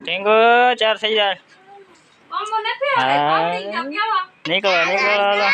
Tango ચાર થઈ જાય. નીકળો નીકળો હાલો.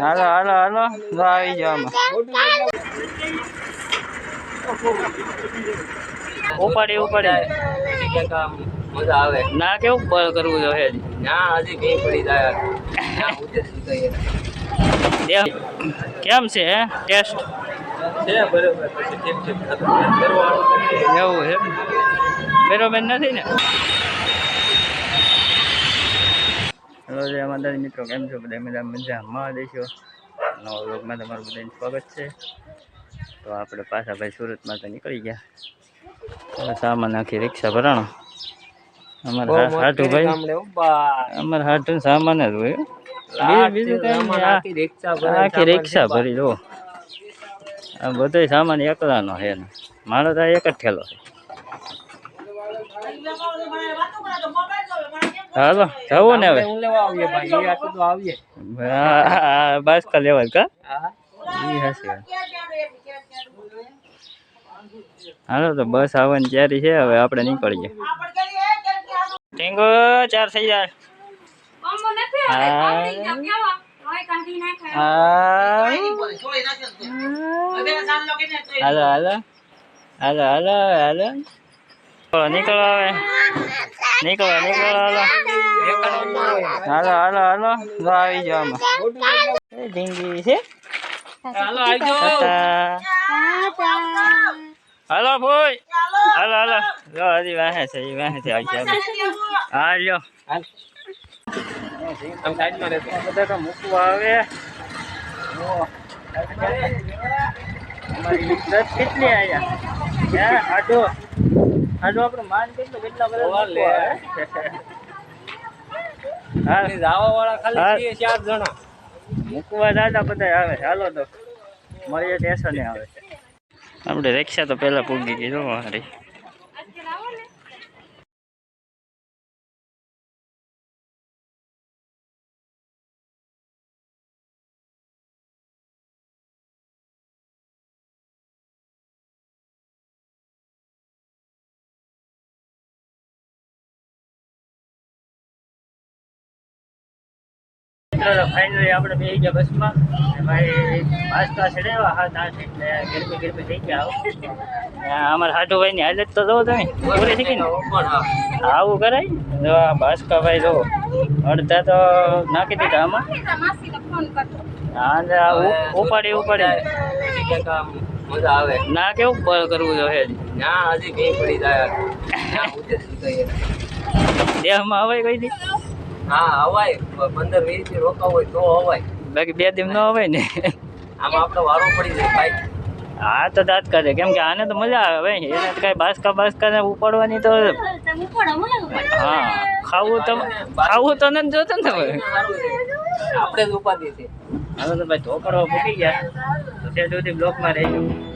હાલો હાલો હાલો આવી જાઓ આમાં. ઉપાડી ઉપાડી. ના કેવું બળ કરવું જોઈએ કેમ છે ટેસ્ટ? છે બરોબર. પછી ઠીક છે એવું છે બરોબર નથી ને? હેલો જય માતાજી મિત્રો. કેમ છો બધા? મજા મજામાં દેશો. નવા વ્લોગમાં તમારું બધાને સ્વાગત છે. તો આપણે પાછા ભાઈ સુરતમાં તો નીકળી ગયા. હવે સામાન આખી રિક્ષા ભરાણો. અમારા હાટું ભાઈ. અમારા હાટું સામાન જ હોય બીજું બીજું કઈ આખી રિક્ષા ભરી જો આ બધો સામાન એકલાનો છે ને. મારો તો આ એક જ ઠેલો છે. હાલો જવું ને હવે. બાસકા લેવા કા? હાલો તો બસ આવવાની તૈયારી છે. હવે આપણે નીકળીએ. ટેંગો ચાર થઈ જાય. હા. હાલો હાલો. હાલો હાલો હાલો. નીકળો, નીકળો હવે. નીકળો નીકળો હાલો. હાલો હાલો હાલો. જો આવી જાઓ આમાં. ઢીંગી છે. ટાટા. હાલો ભાઈ. હાલો. હાલો જો હજી વાહે છે એ વાહે થી આવી ગયા. હા લ્યો. બધા તો મૂકવા આવે. ઓ. અમારી ઇજ્જત કેટલી આયા? હે આડો. આડો આપણે માન કેટલું કેટલા બધા મૂકવા આવે. હા. હા. મૂકવા દાદા બધા આવે. હાલો તો. મળીએ સ્ટેશને આવે. છે આપણે રિક્ષા તો પેલા પૂગી ગઈ જો મારી. ફાઇનલી આપણે બે ગયા બસમાં. ને ભાઈ હાથ આઠ એટલે ગરમી ગરમી થઈ ગયા અમારા હાટુભાઈની હાલત તો જો તમે પૂરી થઈ ગઈ ને? આવું કરાય? જો આ બાસકા જો અડધા તો નાખી દીધા આમાં. હા ને ઉપાડી ઉપાડી. મજા આવે. ના કેવું કરવું જોઈએ ત્યાં હજી પડી જાય. દેહમાં હવાય કઈ દી હા હવાય પંદર વીસથી રોકાવ હોય તો અવાય. બાકી બે દિવસ ન અવાય ને? આમાં આપણો વારો પડી જાય ભાઈ. હા તો દાંત કરે કેમ કે આને તો મજા આવે ભાઈ. એને તો કઈ બાસકા બાસકા ને ઉપાડવાની તો હા ખાવું તો ખાવું તો નથી જોતું ને તમે? આપણે જ ઉપાધી છે હવે તો ભાઈ ધોકડો મૂકી ગયા. તો તે સુધી બ્લોકમાં રહી નાનો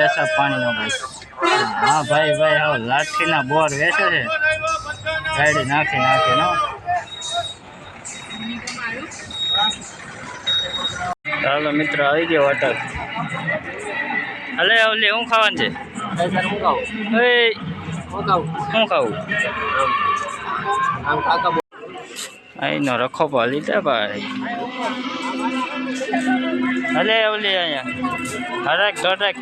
પેશાબ પાણીનો ભાઈ. હા, ભાઈ ભાઈ હવે લાઠીના બોર વેચે છે. ગાડી નાખી નાખી નો ચાલો મિત્ર, આવી ગયો હોટલ. હલે ઓલી હું ખાવાનું છે? હું ખાવું? અહીંનો રખો પા લીધા ભાઈ. હલે ઓલી અહીંયા. હરેક, દોઢેક.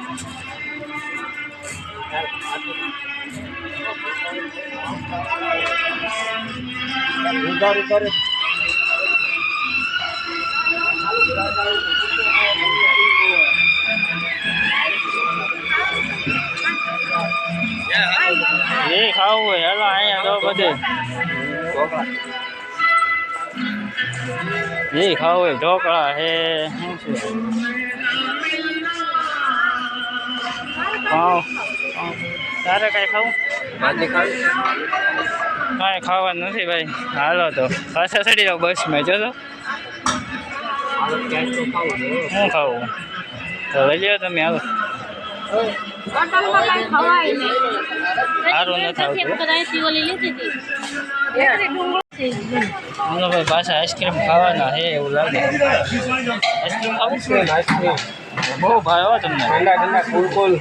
ઉધારી એ ખાવું હોય હાલો અહીંયા તો બધે એ ખાવું હોય ઢોકળા હે શું છે. તારે કાંઈ ખાવું? ભાજી ખાવી. કાંઈ ખાવાનું નથી ભાઈ. હાલો તો. પાછા ચડી જાઓ બસમાં જો તો. હાલો ખાવું? શું ખાવું તો લઈ જાઓ તમે હાલો. હોટલમાં કાંઈ ખવાય નહીં. સારું નથી પાછા આઈસ્ક્રીમ ખાવાના હે એવું લાગે. આઈસ્ક્રીમ ખાવું છે? આઈસ્ક્રીમ બહુ ભાવ હો તમને. ઠંડા ઠંડા કુલ કુલ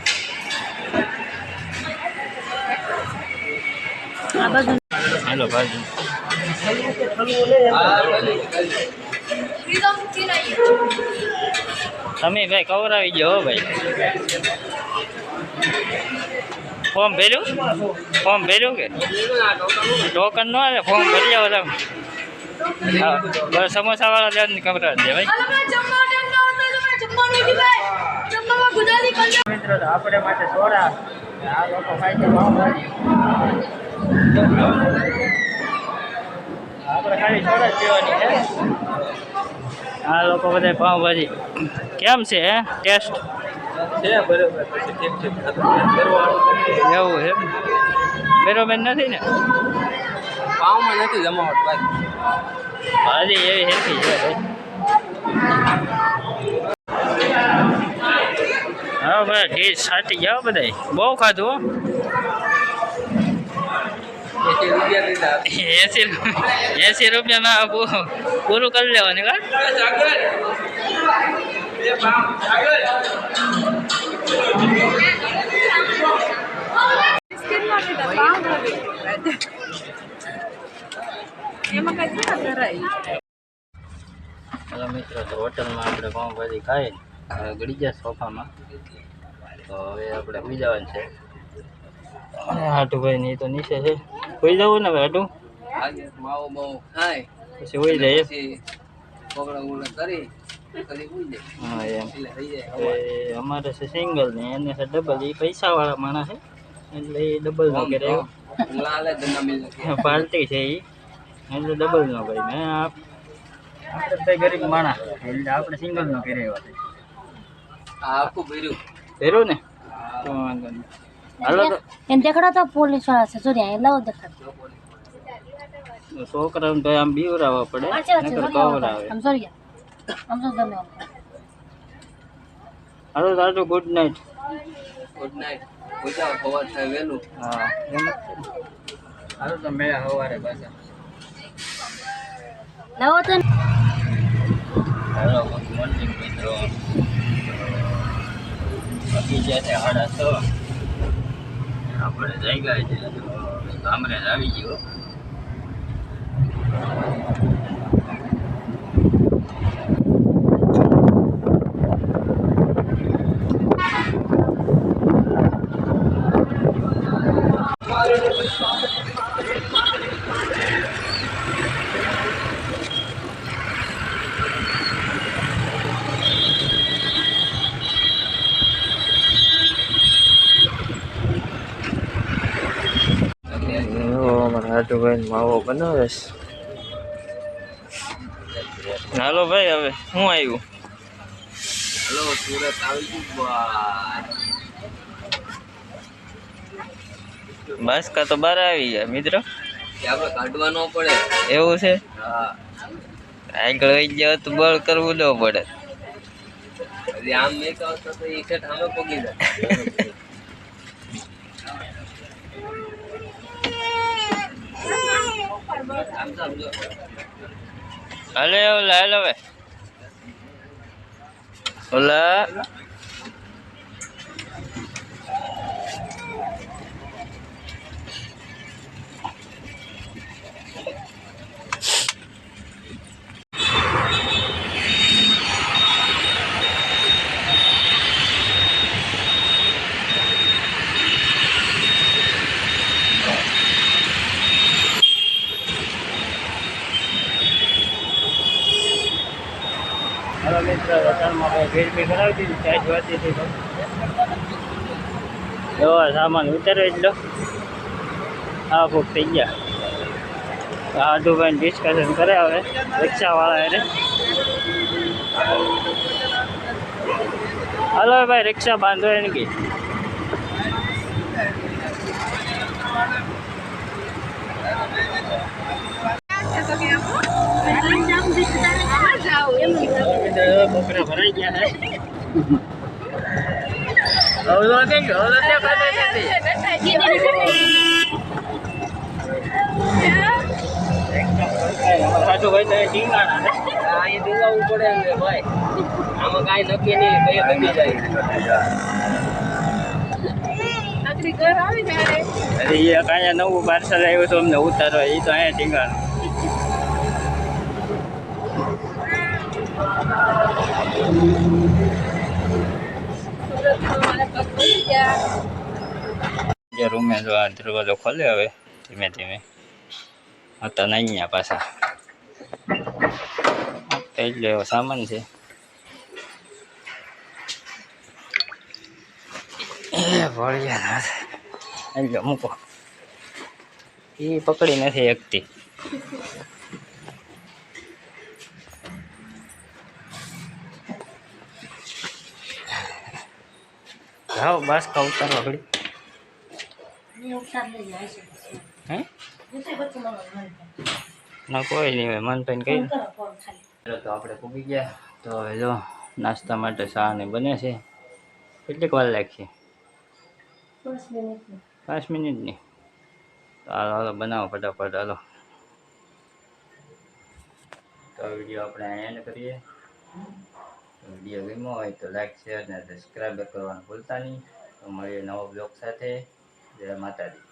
હેલો ભાઈ તમે ભાઈ કવરાવી ગયો ભાઈ. ફોર્મ ભર્યું? ફોર્મ ભર્યું કે? ટોકન નો આવે, ફોર્મ ભરી જાવ તમે. બસ સમોસા વાળા લેવાનું કવરાવી દે ભાઈ. આપણે માટે સોડા. આ લોકો ખાય આ લોકો બધા પાઉંભાજી. કેમ છે હે? ટેસ્ટ એવું છે બરોબર નથી ને? પાવમાં નથી જમાવટ ભાઈ. ભાજી એવી હેરફી છે ભાઈ. હા ભાઈ ઢીસ સાટી જાઓ બધા બહુ ખાધું એસી એસી રૂપિયામાં પૂરું કરી લેવાનું કા મિત્રો તો હોટલમાં આપણે પાઉંભાજી ખાઈ હવે ગળી ગયા સોફામાં. તો હવે આપણે સુઈ જવાનું છે. અને હાટુભાઈ ની તો નીચે છે. કોઈ જવું ને હવે હાટું. માવો બાવો થાય પછી સુઈ જાય કરી હા એમ. અમારે છે સિંગલ ને એને છે ડબલ એ પૈસાવાળા માણસ છે. એટલે એ ડબલ નો કરે પાર્ટી છે એ એટલે ડબલ નો કરી મેં આપણે ગરીબ માણસ. એટલે આપણે સિંગલ નો કરે એવા આ આખું ભેર્યું. ભેર્યું ને? તો વાંધો નહીં. એમ દેખાડો તો પોલીસવાળા છે જોડ્યા એ લાવો દેખાડો છોકરાને તો આમ બીવરાવવા પડે નકર જોડ્યા કવરાવે આમ સોરી. આમ તો તમે હાલો તારું good night good night Puja ખબર થાય વહેલું. હા. હાલો તો મેળા સવારે પાછા. લાવો તો. હેલો ગુડ મોર્નિંગ મિત્રો. બાકી છે તે સાડા છ. આપણે જઈ ગયા છે. ગામડે આવી ગયો. માવો બનાવે છે. હાલો ભાઈ હવે શું આવ્યું હાલો સુરત આવી ગયું બસ કા તો બહાર આવી ગયા મિત્ર? આપણે કાઢવા ન પડે. એવું છે? હા. આગળ વહી જાવ તો બળ કરવું ન પડે. આમ નહીં તો એ સામે પગી જાય આમ તો આમ જો. હાલે ઓલા હાલ હવે. ઓલા હવે મિત્ર કરાવી દીધી ચાર્જ વાતી હતી તો સામાન ઉતારવી જ લો. આ ફૂક થઈ ગયા. આદુભાઈ ડિસ્કશન કરે હવે રિક્ષાવાળા એને. હાલો, ભાઈ, રિક્ષા બાંધો એને કે બકરા ભરાઈ ગયા હે હવલો કઈ ગયો હવલો ત્યાં ખાતે નથી સાચું ભાઈ તો ટીંગાણા છે આ અહીંયા દીવાવું પડે ને ભાઈ આમાં કાંઈ નક્કી નહીં કઈ ગમી જાય અરે એ કાંઈ નવું પાર્સલ આવ્યું તો અમને ઉતારવા એ તો અહીંયા ટીંગાણા જે રૂમે જો આ દરવાજો ખોલે હવે, ધીમે ધીમે. હતા નહીં પાછા. એટલે એવો સામાન છે. એ ભળિયા એટલે મૂકો. એ પકડી નથી એકતી જાઓ, બસ ખાવ ઉતારવા ઘડી હે? ના, કોઈ નહીં હોય, મન ભાઈ કઈ ચાલો, તો આપણે પૂગી ગયા. તો હવે જો, નાસ્તા માટે ચા ને બને છે. કેટલીક વાર લાગશે? પાંચ મિનિટની હાલો હાલો, બનાવો ફટાફટ, હાલો. તો વીડિયો આપણે અહીંયા કરીએ. વીડિયો ગમ્યો હોય તો લાઈક શેર અને સબસ્ક્રાઈબ કરવાનું ભૂલતા નહીં. મળીએ નવો બ્લોગ સાથે જય માતાજી.